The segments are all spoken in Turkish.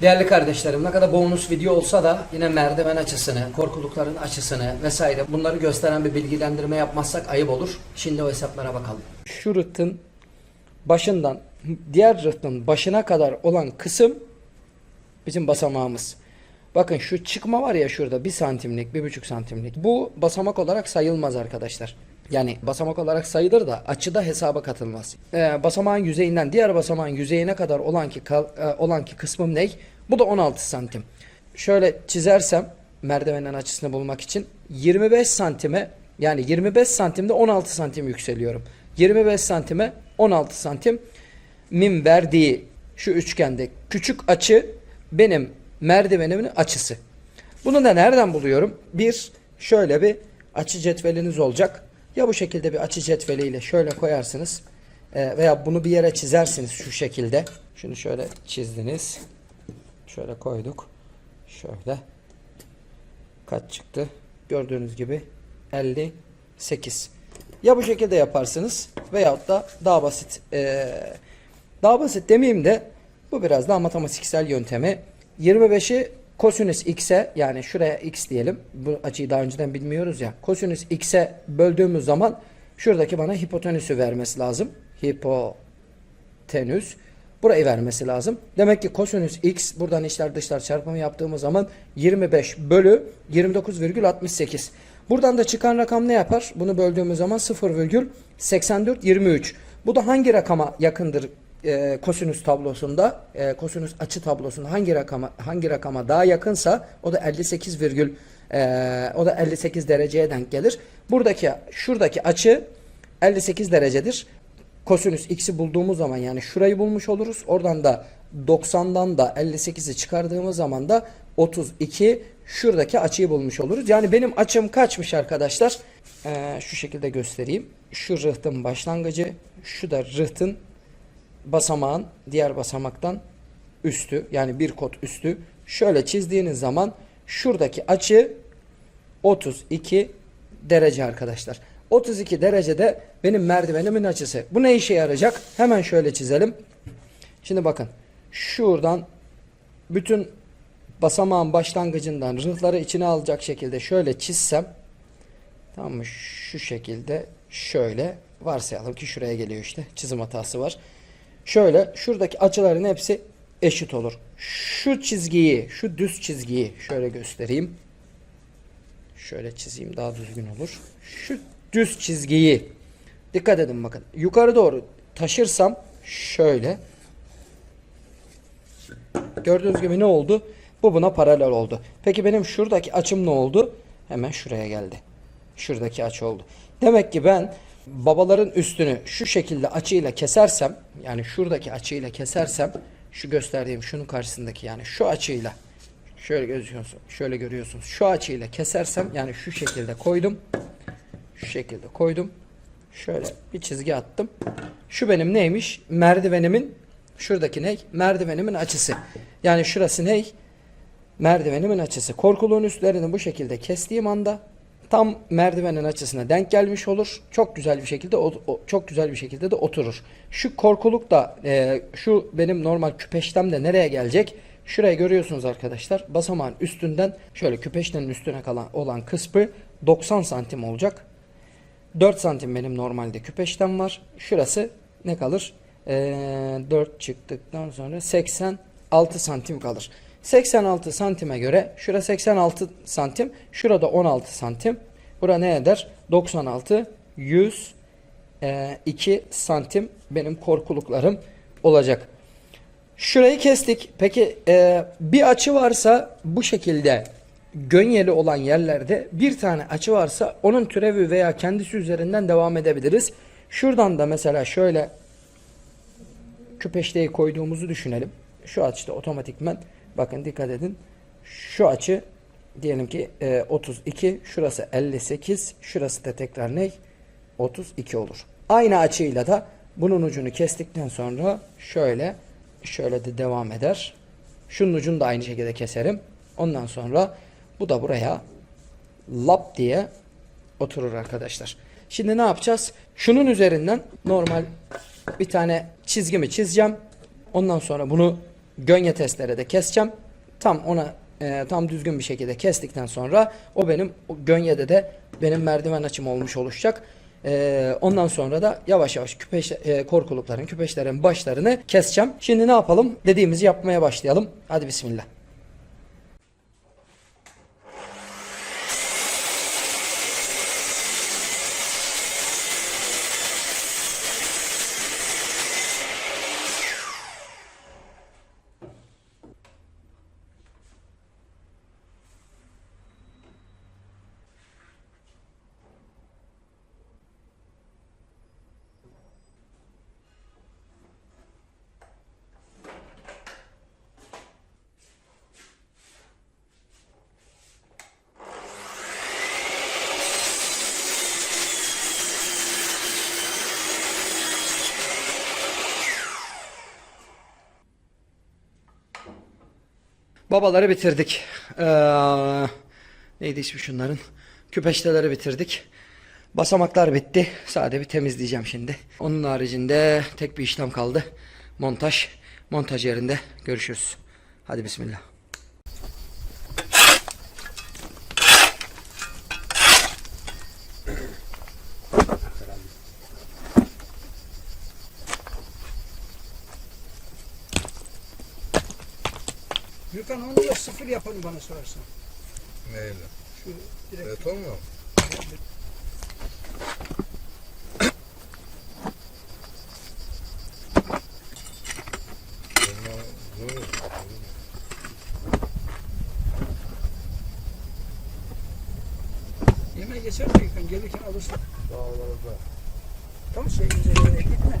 Değerli kardeşlerim ne kadar bonus video olsa da yine merdiven açısını, korkulukların açısını vesaire bunları gösteren bir bilgilendirme yapmazsak ayıp olur. Şimdi o hesaplara bakalım. Şu rıhtın başından diğer rıhtın başına kadar olan kısım bizim basamağımız. Bakın şu çıkma var ya şurada bir santimlik, bir buçuk santimlik. Bu basamak olarak sayılmaz arkadaşlar. Yani basamak olarak sayılır da açıda hesaba katılmaz. Ee, basamağın yüzeyinden diğer basamağın yüzeyine kadar olan ki kal- e, olan ki kısmım ne? Bu da 16 santim. Şöyle çizersem merdivenin açısını bulmak için 25 santime yani 25 santimde 16 santim yükseliyorum. 25 santime 16 santim min verdiği şu üçgende küçük açı benim merdivenimin açısı. Bunu da nereden buluyorum? Bir şöyle bir açı cetveliniz olacak. Ya bu şekilde bir açı cetveliyle şöyle koyarsınız e, veya bunu bir yere çizersiniz şu şekilde. Şunu şöyle çizdiniz. Şöyle koyduk. Şöyle. Kaç çıktı? Gördüğünüz gibi 58. Ya bu şekilde yaparsınız veyahut da daha basit e, daha basit demeyeyim de bu biraz daha matematiksel yöntemi. 25'i kosinüs x'e yani şuraya x diyelim. Bu açıyı daha önceden bilmiyoruz ya. Kosinüs x'e böldüğümüz zaman şuradaki bana hipotenüsü vermesi lazım. Hipotenüs. Burayı vermesi lazım. Demek ki kosinüs x buradan içler dışlar çarpımı yaptığımız zaman 25 bölü 29,68. Buradan da çıkan rakam ne yapar? Bunu böldüğümüz zaman 0,8423. Bu da hangi rakama yakındır e, kosinüs tablosunda? E, kosinüs açı tablosunda hangi rakama hangi rakama daha yakınsa o da 58 virgül e, o da 58 dereceye denk gelir. Buradaki şuradaki açı 58 derecedir. Kosinüs x'i bulduğumuz zaman yani şurayı bulmuş oluruz. Oradan da 90'dan da 58'i çıkardığımız zaman da 32 şuradaki açıyı bulmuş oluruz. Yani benim açım kaçmış arkadaşlar? Ee, şu şekilde göstereyim. Şu rıhtın başlangıcı, şu da rıhtın basamağın diğer basamaktan üstü yani bir kod üstü. Şöyle çizdiğiniz zaman şuradaki açı 32 derece arkadaşlar. 32 derecede benim merdivenimin açısı. Bu ne işe yarayacak? Hemen şöyle çizelim. Şimdi bakın. Şuradan bütün basamağın başlangıcından rıhları içine alacak şekilde şöyle çizsem tamam mı? Şu şekilde şöyle varsayalım ki şuraya geliyor işte. Çizim hatası var. Şöyle şuradaki açıların hepsi eşit olur. Şu çizgiyi, şu düz çizgiyi şöyle göstereyim. Şöyle çizeyim daha düzgün olur. Şu düz çizgiyi dikkat edin bakın. Yukarı doğru taşırsam şöyle Gördüğünüz gibi ne oldu? Bu buna paralel oldu. Peki benim şuradaki açım ne oldu? Hemen şuraya geldi. Şuradaki açı oldu. Demek ki ben babaların üstünü şu şekilde açıyla kesersem yani şuradaki açıyla kesersem şu gösterdiğim şunun karşısındaki yani şu açıyla şöyle gözüküyorsunuz şöyle görüyorsunuz şu açıyla kesersem yani şu şekilde koydum şu şekilde koydum şöyle bir çizgi attım. Şu benim neymiş? Merdivenimin şuradaki ne? Merdivenimin açısı. Yani şurası ne? Merdivenimin açısı. Korkuluğun üstlerini bu şekilde kestiğim anda tam merdivenin açısına denk gelmiş olur. Çok güzel bir şekilde çok güzel bir şekilde de oturur. Şu korkuluk da e, şu benim normal küpeştem de nereye gelecek? Şuraya görüyorsunuz arkadaşlar. Basamağın üstünden şöyle küpeştenin üstüne kalan olan kısmı 90 santim olacak. 4 santim benim normalde küpeştem var. Şurası ne kalır? Ee, 4 çıktıktan sonra 86 santim kalır. 86 santime göre şura 86 santim, şurada 16 santim. Bura ne eder? 96, 100, e, 2 santim benim korkuluklarım olacak. Şurayı kestik. Peki e, bir açı varsa bu şekilde gönyeli olan yerlerde bir tane açı varsa onun türevi veya kendisi üzerinden devam edebiliriz. Şuradan da mesela şöyle küpeşteyi koyduğumuzu düşünelim. Şu açıda otomatikmen bakın dikkat edin. Şu açı diyelim ki e, 32 şurası 58 şurası da tekrar ne? 32 olur. Aynı açıyla da bunun ucunu kestikten sonra şöyle şöyle de devam eder. Şunun ucunu da aynı şekilde keserim. Ondan sonra bu da buraya lap diye oturur arkadaşlar. Şimdi ne yapacağız? Şunun üzerinden normal bir tane çizgimi çizeceğim. Ondan sonra bunu gönye testerede keseceğim. Tam ona e, tam düzgün bir şekilde kestikten sonra o benim o gönyede de benim merdiven açım olmuş oluşacak. E, ondan sonra da yavaş yavaş küpeş, e, korkulukların, küpeşlerin başlarını keseceğim. Şimdi ne yapalım? Dediğimizi yapmaya başlayalım. Hadi bismillah. Babaları bitirdik. Ee, neydi ismi şunların? Küpeşteleri bitirdik. Basamaklar bitti. Sade bir temizleyeceğim şimdi. Onun haricinde tek bir işlem kaldı. Montaj. Montaj yerinde görüşürüz. Hadi bismillah. Yapalım bana sorarsan. Neyle? Şu direkt Beton mu? Yemeğe geçer mi? Gelirken alırsın. Dağlarda. Tam şey üzerine gitme.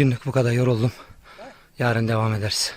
Bugünlük bu kadar yoruldum. Yarın devam ederiz.